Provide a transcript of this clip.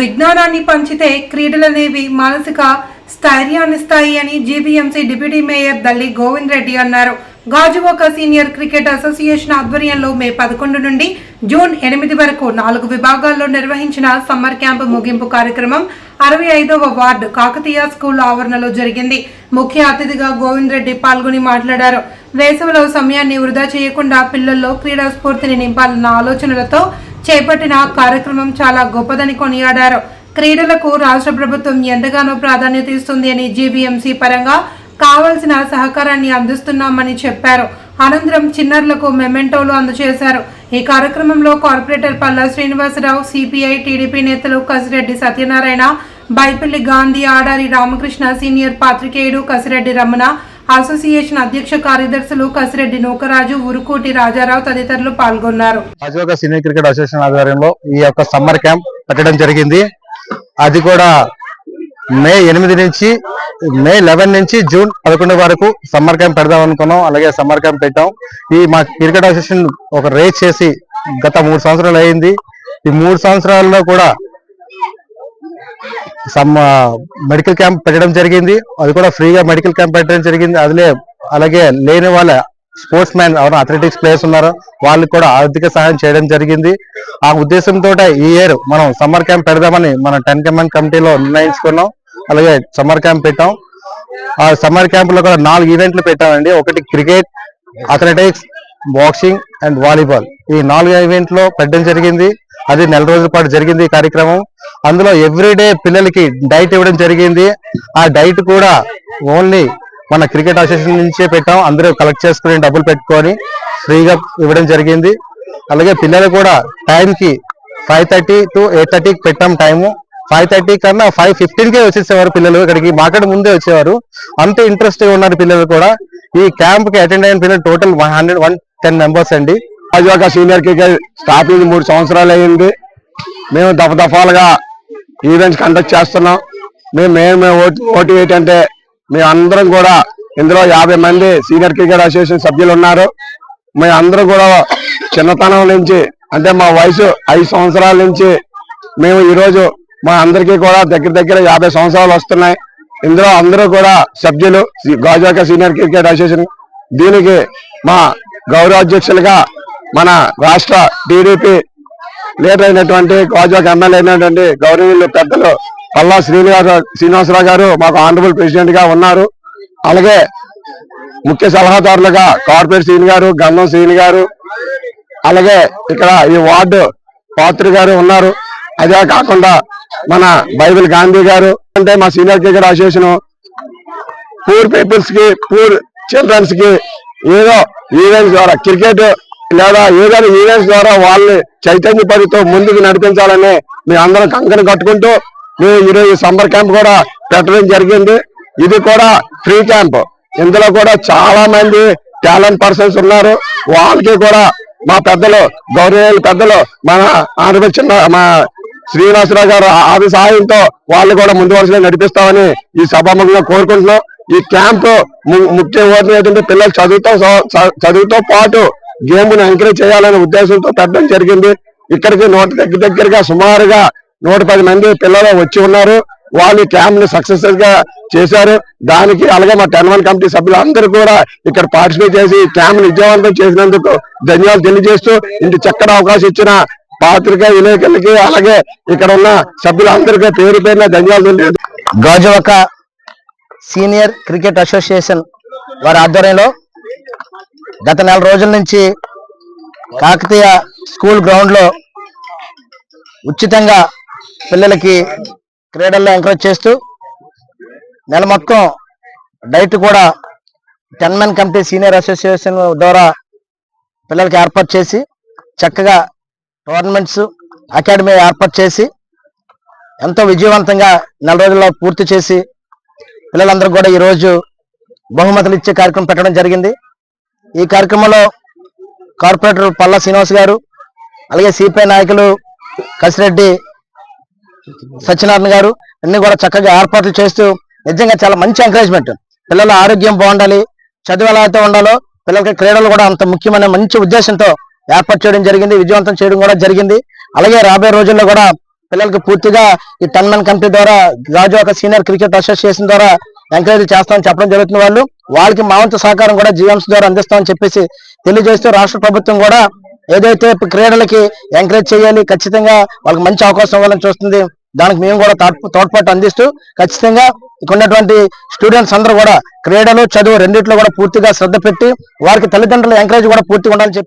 విజ్ఞానాన్ని పంచితే క్రీడలనేవి మానసిక స్థైర్యాన్నిస్తాయి అని GBMC deputy mayor Dalli Govind Reddy అన్నారు. గాజువాక సీనియర్ క్రికెట్ అసోసియేషన్ ఆధ్వర్యంలో మే పదకొండు నుండి జూన్ ఎనిమిది వరకు నాలుగు విభాగాల్లో నిర్వహించిన సమ్మర్ క్యాంప్ ముగింపు కార్యక్రమం అరవై ఐదవ వార్డు కాకతీయ స్కూల్ ఆవరణలో జరిగింది. ముఖ్య అతిథిగా గోవింద్ రెడ్డి పాల్గొని మాట్లాడారు. వేసవిలో సమయాన్ని వృధా చేయకుండా పిల్లల్లో క్రీడా స్ఫూర్తిని నింపాలన్న ఆలోచనలతో చేపట్టిన కార్యక్రమం చాలా గొప్పదని కొనియాడారు. క్రీడలకు రాష్ట్ర ప్రభుత్వం ఎంతగానో ప్రాధాన్యత ఇస్తుంది అని జీబీఎంసీ పరంగా కావలసిన సహకారాన్ని అందిస్తున్నామని చెప్పారు. అనంతరం చిన్నారులకు మెమెంటోలు అందజేశారు. ఈ కార్యక్రమంలో corporator Palla Srinivasarao CPI TDP నేతలు కసిరెడ్డి సత్యనారాయణ బైపల్లి గాంధీ ఆడారి రామకృష్ణ సీనియర్ పాత్రికేయుడు కసిరెడ్డి రమణ అసోసియేషన్ అధ్యక్ష కార్యదర్శులు కసిరెడ్డి నూకరాజు ఉరుకోటి రాజారావు తదితరులు పాల్గొన్నారు. రాజోగ సీనియర్ క్రికెట్ అసోసియేషన్ ఆధ్వర్యంలో ఈ యొక్క సమ్మర్ క్యాంప్ పెట్టడం జరిగింది. అది కూడా మే ఎనిమిది నుంచి మే లెవెన్ నుంచి జూన్ పదకొండు వరకు సమ్మర్ క్యాంప్ పెడదాం అనుకున్నాం. అలాగే సమ్మర్ క్యాంప్ పెట్టాం. ఈ మా క్రికెట్ అసోసియేషన్ ఒక రేస్ చేసి గత మూడు సంవత్సరాలు అయింది. ఈ మూడు సంవత్సరాల్లో కూడా సమ్ మెడికల్ క్యాంప్ పెట్టడం జరిగింది. అది కూడా ఫ్రీగా మెడికల్ క్యాంప్ పెట్టడం జరిగింది. అదిలే అలాగే లేని వాళ్ళ స్పోర్ట్స్ మ్యాన్ ఎవరైనా అథ్లెటిక్స్ ప్లేయర్స్ ఉన్నారో వాళ్ళకి కూడా ఆర్థిక సహాయం చేయడం జరిగింది. ఆ ఉద్దేశంతో ఈ ఇయర్ మనం సమ్మర్ క్యాంప్ పెడదామని మన టెన్ కమాండ్ కమిటీలో నిర్ణయించుకున్నాం. అలాగే సమ్మర్ క్యాంప్ పెట్టాం. ఆ సమ్మర్ క్యాంప్లో కూడా నాలుగు ఈవెంట్లు పెట్టామండి. ఒకటి cricket athletics boxing and volleyball ఈ నాలుగు ఈవెంట్లో పెట్టడం జరిగింది. అది నెల రోజుల పాటు జరిగింది ఈ కార్యక్రమం. అందులో ఎవ్రీడే పిల్లలకి డైట్ ఇవ్వడం జరిగింది. ఆ డైట్ కూడా ఓన్లీ మన క్రికెట్ అసోసియేషన్ నుంచే పెట్టాం. అందరూ కలెక్ట్ చేసుకుని డబ్బులు పెట్టుకొని ఫ్రీగా ఇవ్వడం జరిగింది. అలాగే పిల్లలు కూడా టైం కి ఫైవ్ థర్టీ టు ఎయిట్ థర్టీకి పెట్టాం టైము ఫైవ్ థర్టీ కన్నా ఫైవ్ ఫిఫ్టీన్ కే వచ్చేసేవారు పిల్లలు. ఇక్కడికి మాకడ ముందే వచ్చేవారు. అంత ఇంట్రెస్ట్ ఉన్నారు పిల్లలు కూడా. ఈ క్యాంప్కి అటెండ్ అయిన పిల్లలు total one hundred one ten members అండి. రాజువాక సీనియర్ క్రికెట్ స్టార్టింగ్ మూడు సంవత్సరాలు అయింది మేము దఫదఫాలుగా ఈవెంట్స్ కండక్ట్ చేస్తున్నాం. మేము మేము మేము ఓటు ఏంటంటే మేము అందరం కూడా ఇందులో యాభై మంది సీనియర్ క్రికెట్ అసోసియేషన్ సభ్యులు ఉన్నారు. మేము అందరం కూడా చిన్నతనం నుంచి అంటే మా వయసు ఐదు సంవత్సరాల నుంచి మేము ఈరోజు మా అందరికీ కూడా దగ్గర దగ్గర యాభై సంవత్సరాలు వస్తున్నాయి. ఇందులో అందరూ కూడా సభ్యులు గాజువాక సీనియర్ క్రికెట్ అసోసియేషన్ దీనికి మా గౌరవ అధ్యక్షులుగా మన రాష్ట్ర టీడీపీ లీడర్ అయినటువంటి గాజువాక ఎమ్మెల్యే అయినటువంటి గౌరవనీయులు పెద్దలు పల్లా శ్రీనివాస శ్రీనివాసరావు గారు మాకు ఆనరబుల్ ప్రెసిడెంట్గా ఉన్నారు. అలాగే ముఖ్య సలహాదారులుగా కార్పొరేట్ శ్రీని గారు గంధం శ్రీని గారు అలాగే ఇక్కడ ఈ వార్డు పాత్రి గారు ఉన్నారు. అదే కాకుండా మన బైబిల్ గాంధీ గారు అంటే మా సీనియర్ క్రికెట్ అసోసియేషన్ పూర్ పీపుల్స్కి పూర్ చిల్డ్రన్స్కి ఏదో ఈవెంట్స్ ద్వారా క్రికెట్ లేదా ఏదైనా ఈవెంట్స్ ద్వారా వాళ్ళని చైతన్య పరితో ముందుకు నడిపించాలని మేము అందరం కంకణ కట్టుకుంటూ మేము ఈరోజు సమ్మర్ క్యాంప్ కూడా పెట్టడం జరిగింది. ఇది కూడా ఫ్రీ క్యాంప్. ఇందులో కూడా చాలా మంది టాలెంట్ పర్సన్స్ ఉన్నారు. వాళ్ళకి కూడా మా పెద్దలు గౌరవ పెద్దలు మన ఆంధ్రప్రదేశ్ చిన్న మా శ్రీనివాసరావు గారు ఆది సహాయంతో వాళ్ళు కూడా ముందు వరుసలో నడిపిస్తామని ఈ సభాముఖంగా కోరుకుంటున్నాం. ఈ క్యాంప్ ము- ముఖ్య ఉద్దేశం ఏంటంటే పిల్లలు చదువుతో చ- చదువుతో పాటు గేమ్ను ఎంకరేజ్ చేయాలనే ఉద్దేశంతో పెట్టడం జరిగింది. ఇక్కడికి నూట దగ్గర దగ్గరగా సుమారుగా నూట పది మంది పిల్లలు వచ్చి ఉన్నారు. వాళ్ళు క్యాంప్ని సక్సెస్ఫుల్గా చేశారు. దానికి అలాగే మా టెన్ వన్ కమిటీ సభ్యులు అందరూ కూడా ఇక్కడ పార్టిసిపేట్ చేసి క్యాంప్ని విజయవంతం చేసినందుకు ధన్యవాదాలు తెలియజేస్తూ ఇంటి చక్కటి అవకాశం ఇచ్చిన పాత్రిక విలేకరులకి అలాగే ఇక్కడ ఉన్న సభ్యులందరికీ పేరు పేరున ధన్యవాదాలు తెలియజేస్తూ సీనియర్ క్రికెట్ అసోసియేషన్ వారి ఆధ్వర్యంలో గత నెల రోజుల నుంచి కాకతీయ స్కూల్ గ్రౌండ్లో ఉచితంగా పిల్లలకి క్రీడల్లో ఎంకరేజ్ చేస్తూ నెల మొత్తం డైట్ కూడా ten men committee senior association ద్వారా పిల్లలకి ఏర్పాటు చేసి చక్కగా టోర్నమెంట్స్ అకాడమీ ఏర్పాటు చేసి ఎంతో విజయవంతంగా నెల రోజుల్లో పూర్తి చేసి పిల్లలందరూ కూడా ఈ రోజు బహుమతులు ఇచ్చే కార్యక్రమం పెట్టడం జరిగింది. ఈ కార్యక్రమంలో కార్పొరేటర్ పల్లా శ్రీనివాస్ గారు అలాగే సిపిఐ నాయకులు కసిరెడ్డి సత్యనారాయణ గారు అన్ని కూడా చక్కగా ఏర్పాట్లు చేస్తూ నిజంగా చాలా మంచి ఎంకరేజ్మెంట్. పిల్లల ఆరోగ్యం బాగుండాలి చదువు ఎలా అయితే ఉండాలో పిల్లలకి క్రీడలు కూడా అంత ముఖ్యమైన మంచి ఉద్దేశంతో ఏర్పాటు చేయడం జరిగింది విజయవంతం చేయడం కూడా జరిగింది. అలాగే రాబోయే రోజుల్లో కూడా పిల్లలకి పూర్తిగా ఈ టెన్ కంపెనీ కమిటీ ద్వారా ఒక సీనియర్ క్రికెట్ అసోసియేషన్ ద్వారా ఎంకరేజ్ చేస్తామని చెప్పడం జరుగుతుంది వాళ్ళు. వాళ్ళకి మా వంతు సహకారం కూడా జిఎంస్ ద్వారా అందిస్తామని చెప్పేసి తెలియజేస్తూ రాష్ట్ర ప్రభుత్వం కూడా ఏదైతే క్రీడలకి ఎంకరేజ్ చేయాలి ఖచ్చితంగా వాళ్ళకి మంచి అవకాశం ఇవ్వాలని చూస్తుంది. దానికి మేము కూడా తోడ్పాటు అందిస్తూ ఖచ్చితంగా ఉన్నటువంటి స్టూడెంట్స్ అందరూ కూడా క్రీడలు చదువు రెండిట్లో కూడా పూర్తిగా శ్రద్ధ పెట్టి వారికి తల్లిదండ్రుల ఎంకరేజ్ కూడా పూర్తిగా ఉండాలని చెప్పి